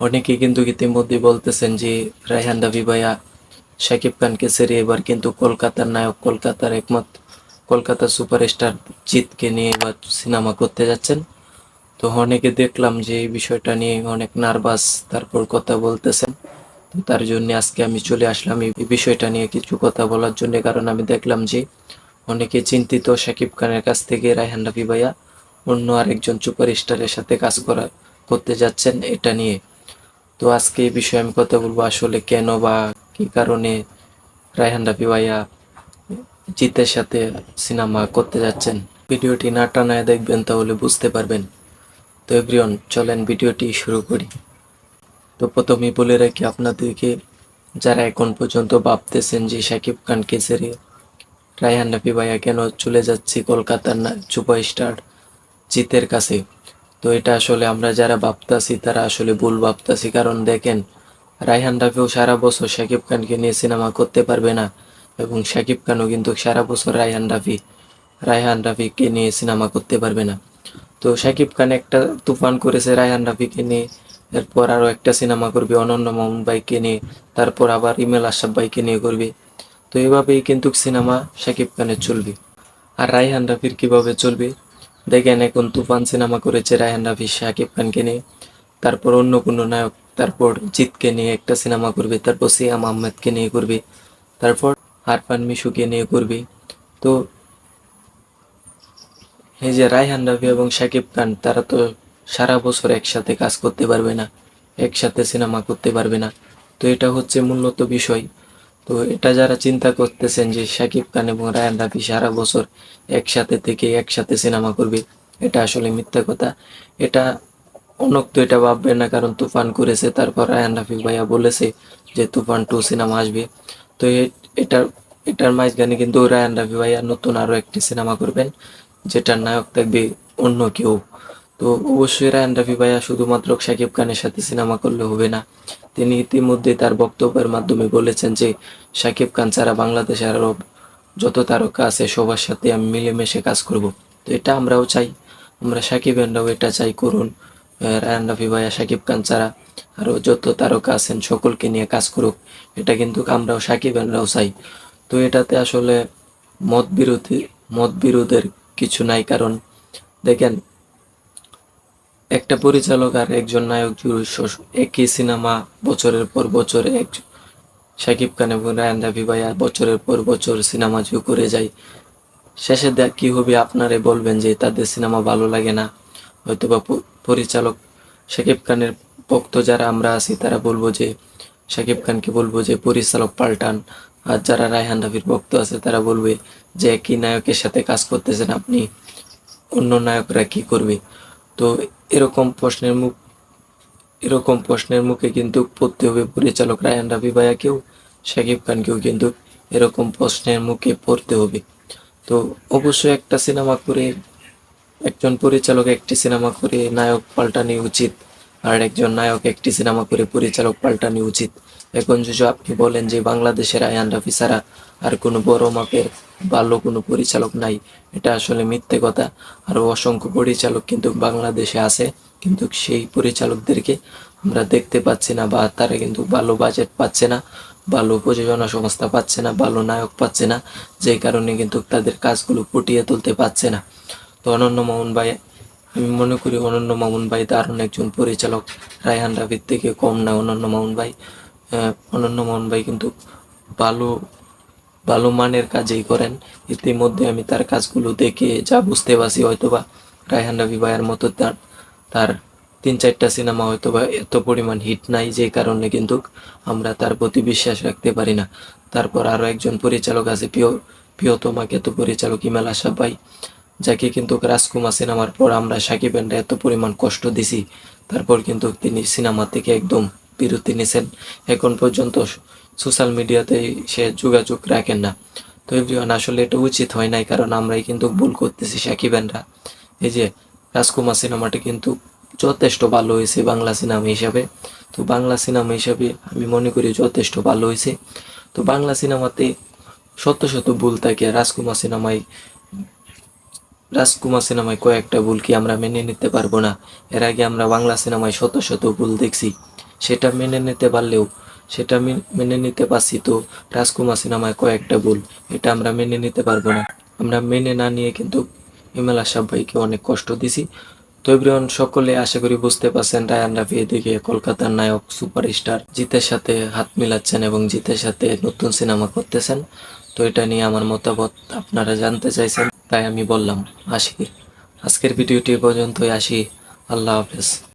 অনেকে কিন্তু ইতিমধ্যে বলতেছেন যে রায়হান রাফি ভাইয়া শাকিব খানকে ছেড়ে এবার কিন্তু কলকাতার নায়ক, কলকাতার একমাত্র কলকাতার সুপারস্টার জিতকে নিয়ে এবার সিনেমা করতে যাচ্ছেন। তো অনেকে দেখলাম যে এই বিষয়টা নিয়ে অনেক নার্ভাস, তারপর কথা বলতেছেন। তো তার জন্য আজকে আমি চলে আসলাম এই বিষয়টা নিয়ে কিছু কথা বলার জন্য, কারণ আমি দেখলাম যে অনেকে চিন্তিত শাকিব খানের কাছ থেকে, রায়হান রাফি ভাইয়া অন্য আরেকজন সুপারস্টারের সাথে কাজ করা করতে যাচ্ছেন এটা নিয়ে। তো আজকে এই বিষয়ে আমি কথা বলব আসলে কেন বা কি কারণে রায়হান রাফি ভাইয়া জিতের সাথে সিনেমা করতে যাচ্ছেন। ভিডিওটি না টানায় দেখবেন তাহলে বুঝতে পারবেন। তো এভরিওন চলেন ভিডিওটি শুরু করি। তো প্রথমেই বলে রাখি আপনাদেরকে, যারা এখন পর্যন্ত ভাবতেছেন যে শাকিব খানকে ছেড়ে রায়হান রাফি ভাইয়া কেন চলে যাচ্ছে কলকাতার না সুপারস্টার জিতের কাছে তো এটা আসলে আমরা যারা ভাবতাছি, তারা আসলে ভুল ভাবতাছি। কারণ দেখেন, রায়হান রাফিও সারা বছর শাকিব খানকে নিয়ে সিনেমা করতে পারবে না এবং শাকিব খানও কিন্তু সারা বছর রায়হান রাফি, রায়হান রাফিকে নিয়ে সিনেমা করতে পারবে না। তো শাকিব খান একটা তুফান করেছে রায়হান রাফিকে নিয়ে, এরপর আরও একটা সিনেমা করবে অনন্য মোহন ভাইকে নিয়ে, তারপর আবার ইমেল আশরাফ ভাইকে নিয়ে করবে। তো এভাবেই কিন্তু সিনেমা শাকিব খানের চলবে। আর রায়হান রাফির কীভাবে চলবে? দেখেন এখন তুফান সিনেমা করেছে রায়হান রাফি, শাকিব খানকে নিয়ে। তারপর অন্য কোনো নায়ক, তারপর জিতকে নিয়ে একটা সিনেমা করবে, তারপর সিয়াম আহমেদকে নিয়ে করবে, তারপর আরফান মিশুকে নিয়ে করবে। তো এই যে রায়হান রাফি এবং শাকিব খান, তারা তো সারা বছর একসাথে কাজ করতে পারবে না, একসাথে সিনেমা করতে পারবে না। তো এটা হচ্ছে মূলত বিষয়। তো এটা যারা চিন্তা করতেছেন যে শাকিব খান এবং রায়ান রাফি সারা বছর একসাথে থেকে একসাথে সিনেমা করবে, এটা আসলে মিথ্যা কথা। এটা অনক তো এটা ভাববে না, কারণ তুফান করেছে, তারপর রায়ান রাফি ভাইয়া বলেছে যে তুফান টু সিনেমা আসবে। তো এটার এটার মাঝখানে কিন্তু রায়ান রাফি ভাইয়া নতুন আরও একটি সিনেমা করবেন, যেটার নায়ক থাকবে অন্য কেউ। তো অবশ্যই রায়হান রাফি ভাইয়া শুধুমাত্র শাকিব খানের সাথে সিনেমা করলে হবে না। তিনি ইতিমধ্যে তার বক্তব্যের মাধ্যমে বলেছেন যে, শাকিব খান ছাড়া বাংলাদেশের আরও যত তারকা আছে, সবার সাথে আমি মিলেমিশে কাজ করব। তো এটা আমরাও চাই। আমরা সাকিব এন্ডাও এটা চাই করুন। রায়ান রাফি ভাইয়া সাকিব খান ছাড়া আরও যত তারকা আছেন, সকলকে নিয়ে কাজ করুক। এটা কিন্তু আমরাও সাকিব এন্ডাও চাই। তো এটাতে আসলে মত বিরোধী মত বিরোধের কিছু নাই কারণ। দেখেন একটা পরিচালক আর একজন নায়ক একই সিনেমা বছরের পর বছর এক শাকিব খান এবং রায়ান রাফি ভাইয়া বছরের পর বছর সিনেমা জু করে যায় শেষে দেখ কি হবে আপনারে বলবেন যে তাদের সিনেমা ভালো লাগে না। হয়তোবা পরিচালক শাকিব খানের ভক্ত যারা আমরা আছি, তারা বলব যে, শাকিব খানকে বলব যে পরিচালক পাল্টান। আর যারা রায়হান রাফির ভক্ত আছে, তারা বলবে যে একই নায়কের সাথে কাজ করতেছেন আপনি, অন্য নায়করা কি করবে? তো এরকম প্রশ্নের মুখ, এরকম প্রশ্নের মুখে কিন্তু পড়তে হবে পরিচালক রায়ান রাফি ভাইয়াকেও শাকিব খানকেও কিন্তু এরকম প্রশ্নের মুখে পড়তে হবে। তো অবশ্যই একটা সিনেমা করে, একজন পরিচালক একটি সিনেমা করে, নায়ক পাল্টানো উচিত। আর একজন নায়ক একটি সিনেমা করে পরিচালক পাল্টানো উচিত। এখন যদি আপনি বলেন যে বাংলাদেশের আয়ান রাফি ছাড়া আর কোনো বড় মাপের ভালো কোনো পরিচালক নাই, এটা আসলে মিথ্যে কথা। আরও অসংখ্য পরিচালক কিন্তু বাংলাদেশে আছে, কিন্তু সেই পরিচালকদেরকে আমরা দেখতে পাচ্ছি না, বা তারা কিন্তু ভালো বাজেট পাচ্ছে না, ভালো প্রযোজনা সংস্থা পাচ্ছে না, ভালো নায়ক পাচ্ছে না, যে কারণে কিন্তু তাদের কাজগুলো ফুটিয়ে তুলতে পারছে না। তো অনন্য মোহন ভাই, আমি মনে করি অনন্য মামুন ভাই দারুণ একজন পরিচালক। রায়হান রাফির থেকে কম না অনন্য মামুন ভাই। অনন্য মোহন ভাই কিন্তু ভালো ভালো মানের কাজেই করেন। ইতিমধ্যে আমি তার কাজগুলো দেখে যা বুঝতে পারছি হয়তোবা রায়হান রাফি ভাইয়ের মতো তার তার তিন চারটা সিনেমা হয়তোবা এত পরিমাণ হিট নাই যে কারণে কিন্তু আমরা তার প্রতি বিশ্বাস রাখতে পারি না। তারপর আরও একজন পরিচালক আছে প্রিয় প্রিয় প্রিয়তমা খ্যাত পরিচালক ইমেল আশা যাকে কিন্তু রাজকুমার সিনেমার পর আমরা সাকিব এত পরিমাণ কষ্ট দিছি। তারপর কিন্তু তিনি সিনেমা থেকে একদম বিরতি নিছেন। এখন পর্যন্ত সোশ্যাল মিডিয়াতে সে যোগাযোগ রাখেন না। তো এভরিওয়ান, আসলে এটা উচিত হয় নাই, কারণ আমরাই কিন্তু ভুল করতেছি, সাকিব এন্ডা এই যে রাজকুমার সিনেমাটা কিন্তু যথেষ্ট ভালো হয়েছে বাংলা সিনেমা হিসাবে। তো বাংলা সিনেমা হিসাবে আমি মনে করি যথেষ্ট ভালো হয়েছে। তো বাংলা সিনেমাতে শত শত ভুল থাকে, রাজকুমার সিনেমায় রাজকুমার সিনেমায় কয়েকটা ভুল কি আমরা মেনে নিতে পারব না? এর আগে আমরা বাংলা সিনেমায় শত শত ভুল দেখছি। সেটা মেনে নিতে পারলেও, সেটা মেনে নিতে পারছি তো রাজকুমার সিনেমায় কয়েকটা ভুল, এটা আমরা মেনে নিতে পারব না। আমরা মেনে না নিয়ে কিন্তু ইমাল আশাফ ভাইকে অনেক কষ্ট দিছি। তো এভরিওয়ান, সকলে আশা করি বুঝতে পারছেন, রায়ান রাফি এদিকে কলকাতার নায়ক, সুপারস্টার, জিতের সাথে হাত মিলাচ্ছেন এবং জিতের সাথে নতুন সিনেমা করতেছেন। তো এটা নিয়ে আমার মতামত আপনারা জানতে চাইছেন, তাই আমি বললাম আসি আজকের ভিডিওটি পর্যন্তই, আসি। আল্লাহ হাফেজ।